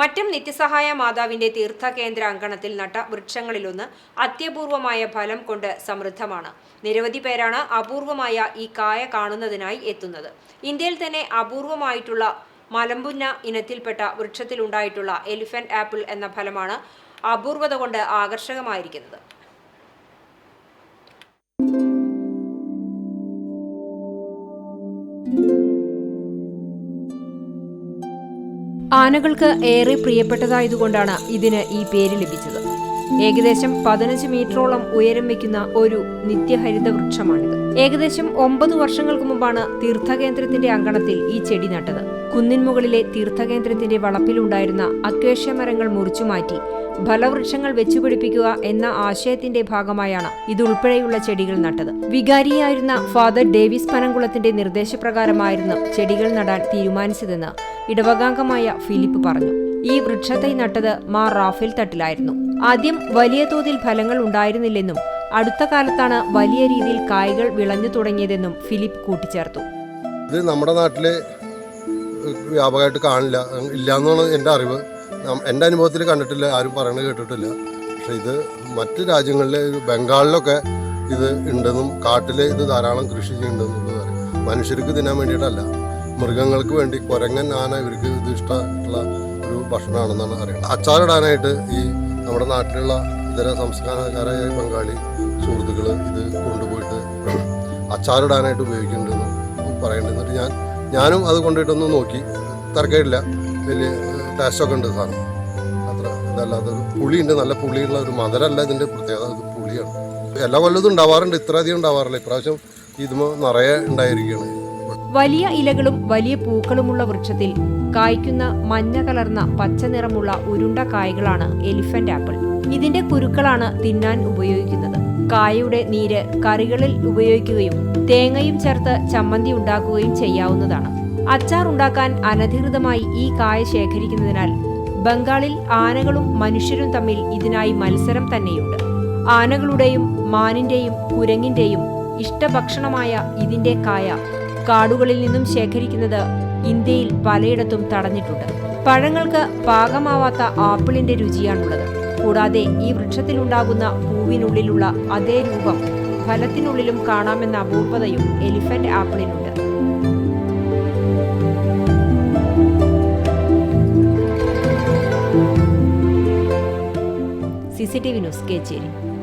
മറ്റം നിത്യസഹായ മാതാവിന്റെ തീർത്ഥകേന്ദ്ര അങ്കണത്തിൽ നട്ട വൃക്ഷങ്ങളിലൊന്ന് അത്യപൂർവമായ ഫലം കൊണ്ട് സമൃദ്ധമാണ്. നിരവധി പേരാണ് അപൂർവമായ ഈ കായ കാണുന്നതിനായി എത്തുന്നത്. ഇന്ത്യയിൽ തന്നെ അപൂർവമായിട്ടുള്ള മലമ്പുന്ന ഇനത്തിൽപ്പെട്ട വൃക്ഷത്തിലുണ്ടായിട്ടുള്ള എലിഫന്റ് ആപ്പിൾ എന്ന ഫലമാണ് അപൂർവത കൊണ്ട് ആകർഷകമായിരിക്കുന്നത്. ആനകൾക്ക് ഏറെ പ്രിയപ്പെട്ടതായതുകൊണ്ടാണ് ഇതിന് ഈ പേര് ലഭിച്ചത്. ഏകദേശം പതിനഞ്ച് മീറ്ററോളം ഉയരം വയ്ക്കുന്ന ഒരു നിത്യഹരിത വൃക്ഷമാണിത് ഏകദേശം ഒമ്പത് വർഷങ്ങൾക്ക് മുമ്പാണ് തീർത്ഥകേന്ദ്രത്തിന്റെ അങ്കണത്തിൽ ഈ ചെടി നട്ടത്. കുന്നിൻമുകളിലെ തീർത്ഥകേന്ദ്രത്തിന്റെ വളപ്പിലുണ്ടായിരുന്ന അക്വേഷ്യ മരങ്ങൾ മുറിച്ചുമാറ്റി ഫലവൃക്ഷങ്ങൾ വെച്ചുപിടിപ്പിക്കുക എന്ന ആശയത്തിന്റെ ഭാഗമായാണ് ഇതുൾപ്പെടെയുള്ള ചെടികൾ നട്ടത്. വികാരിയായിരുന്ന ഫാദർ ഡേവിസ് പനംകുളത്തിന്റെ നിർദ്ദേശപ്രകാരമായിരുന്നു ചെടികൾ നടാൻ തീരുമാനിച്ചതെന്ന് ഇടവകാംഗമായ ഫിലിപ്പ് പറഞ്ഞു. ഈ വൃക്ഷത്തെ നട്ടത് മാർ റാഫേൽ തട്ടിലായിരുന്നു. ആദ്യം വലിയ തോതിൽ ഫലങ്ങൾ ഉണ്ടായിരുന്നില്ലെന്നും അടുത്ത കാലത്താണ് വലിയ രീതിയിൽ കായ്കൾ വിളഞ്ഞു തുടങ്ങിയതെന്നും ഫിലിപ്പ് കൂട്ടിച്ചേർത്തു. ഇത് നമ്മുടെ നാട്ടിൽ വ്യാപകമായിട്ട് കാണില്ല. ഇല്ല എന്നാണ് എന്റെ അറിവ്. എന്റെ അനുഭവത്തിൽ കണ്ടിട്ടില്ല ആരും പറയണത് കേട്ടിട്ടില്ല. പക്ഷെ ഇത് മറ്റ് രാജ്യങ്ങളിലെ ബംഗാളിലൊക്കെ ഇത് ഉണ്ടെന്നും കാട്ടിൽ ഇത് ധാരാളം കൃഷി ചെയ്യുന്നുണ്ടെന്നുള്ളത് പറയും മനുഷ്യർക്ക് തിന്നാൻ വേണ്ടിയിട്ടല്ല മൃഗങ്ങൾക്ക് വേണ്ടി കുരങ്ങൻ ആന ഇവർക്ക് ഇത് ഇഷ്ടമുള്ള ഒരു ഭക്ഷണമാണെന്നാണ് അറിയുന്നത്. അച്ചാറിടാനായിട്ട് ഈ നമ്മുടെ നാട്ടിലുള്ള ഇതര സംസ്കാരക്കാരായ ബംഗാളി സുഹൃത്തുക്കൾ ഇത് കൊണ്ടുപോയിട്ട് അച്ചാറിടാനായിട്ട് ഉപയോഗിക്കുന്നുണ്ടെന്ന് പറയേണ്ടത് എന്നിട്ട് ഞാൻ ഞാനും അത് കൊണ്ടുപോയിട്ടൊന്ന് നോക്കി തർക്കമില്ല വലിയ ടേസ്റ്റൊക്കെ ഉണ്ട് സാധനം അത്ര ഇതല്ല അത് പുളിയുണ്ട്. നല്ല പുളിയുള്ള ഒരു മധുരമല്ല ഇതിന്റെ പ്രത്യേകത. ഇത് പുളിയാണ്. എല്ലാ കൊല്ലത്തും ഉണ്ടാവാറുണ്ട്. ഇത്ര അധികം ഉണ്ടാവാറില്ല. ഇപ്രാവശ്യം ഇതുമോ നിറയെ ഉണ്ടായിരിക്കുകയാണ്. വലിയ ഇലകളും വലിയ പൂക്കളുമുള്ള വൃക്ഷത്തിൽ കായ്ക്കുന്ന മഞ്ഞ കലർന്ന പച്ച നിറമുള്ള ഉരുണ്ട കായകളാണ് എലിഫന്റ് ആപ്പിൾ. ഇതിന്റെ കുരുക്കളാണ് തിന്നാൻ ഉപയോഗിക്കുന്നത്. കായയുടെ നീര് കറികളിൽ ഉപയോഗിക്കുകയും തേങ്ങയും ചേർത്ത് ചമ്മന്തി ഉണ്ടാക്കുകയും ചെയ്യാവുന്നതാണ്. അച്ചാർ ഉണ്ടാക്കാൻ അനധികൃതമായി ഈ കായ ശേഖരിക്കുന്നതിനാൽ ബംഗാളിൽ ആനകളും മനുഷ്യരും തമ്മിൽ ഇതിനായി മത്സരം തന്നെയുണ്ട്. ആനകളുടെയും മാനിന്റെയും കുരങ്ങിന്റെയും ഇഷ്ടഭക്ഷണമായ ഇതിന്റെ കായ കാടുകളിൽ നിന്നും ശേഖരിക്കുന്നത് ഇന്ത്യയിൽ പലയിടത്തും തടഞ്ഞിട്ടുണ്ട്. പഴങ്ങൾക്ക് പാകമാവാത്ത ആപ്പിളിന്റെ രുചിയാണുള്ളത്. കൂടാതെ ഈ വൃക്ഷത്തിലുണ്ടാകുന്ന പൂവിനുള്ളിലുള്ള അതേ രൂപം ഫലത്തിനുള്ളിലും കാണാമെന്ന അപൂർവതയും എലിഫന്റ് ആപ്പിളിനുണ്ട്. C news Kechery